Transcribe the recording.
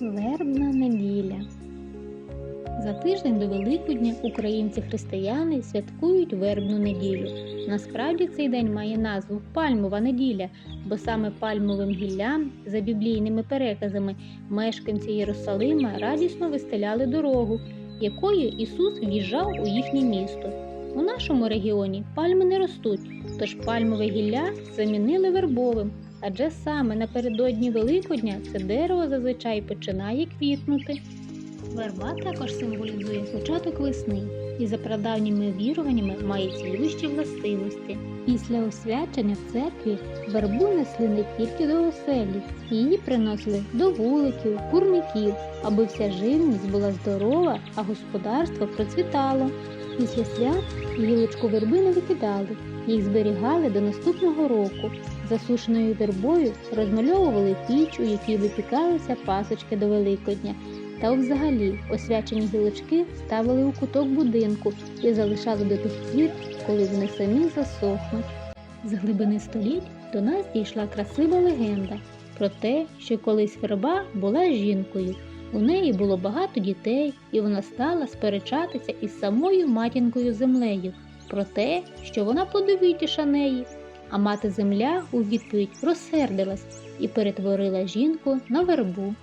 Вербна неділя. За тиждень до Великодня українці-християни святкують вербну неділю. Насправді цей день має назву Пальмова неділя, бо саме пальмовим гіллям, за біблійними переказами, мешканці Єрусалима радісно вистеляли дорогу, якою Ісус в'їжджав у їхнє місто. У нашому регіоні пальми не ростуть, тож пальмове гілля замінили вербовим, адже саме напередодні Великодня це дерево зазвичай починає квітнути. Верба також символізує початок весни і за прадавніми віруваннями має цілющі властивості. Після освячення в церкві вербу несли не тільки до оселі, її приносили до вуликів, курників, аби вся живність була здорова, а господарство процвітало. Після свят гілочку верби не викидали, їх зберігали до наступного року. Засушеною вербою розмальовували піч, у якій випікалися пасочки до Великодня. Та взагалі освячені гілочки ставили у куток будинку і залишали до тих пір, коли вони самі засохнуть. З глибини століть до нас дійшла красива легенда про те, що колись верба була жінкою. У неї було багато дітей, і вона стала сперечатися із самою матінкою землею про те, що вона плодовитіша неї. А мати земля у відповідь розсердилась і перетворила жінку на вербу.